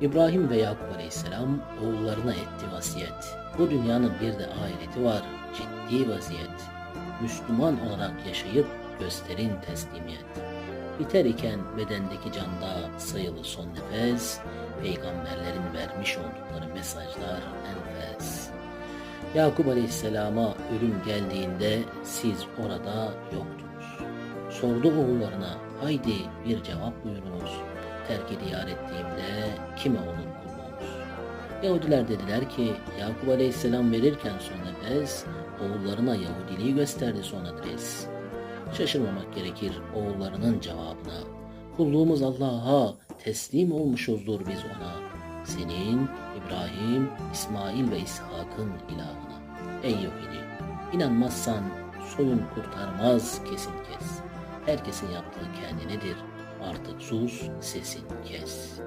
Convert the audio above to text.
İbrahim ve Yakup Aleyhisselam oğullarına etti vasiyet. Bu dünyanın bir de ahireti var, ciddi vaziyet. Müslüman olarak yaşayıp gösterin teslimiyet. Biter iken bedendeki canda sayılı son nefes, peygamberlerin vermiş oldukları mesajlar enfes. Yakup Aleyhisselam'a ölüm geldiğinde siz orada yoktunuz. Sordu oğullarına haydi bir cevap buyurunuz. Terk-i diyar ettiğimde kime olur kulluğunuz? Yahudiler dediler ki Yakup Aleyhisselam verirken son nefes oğullarına Yahudiliği gösterdi son adres. Şaşırmamak gerekir oğullarının cevabına. Kulluğumuz Allah'a teslim olmuşuzdur biz ona. Senin, İbrahim, İsmail ve İshak'ın ilahına. Ey Yahudi! inanmazsan soyun kurtarmaz kesin kes. Herkesin yaptığı kendinedir. Artık sus, sesin kes.''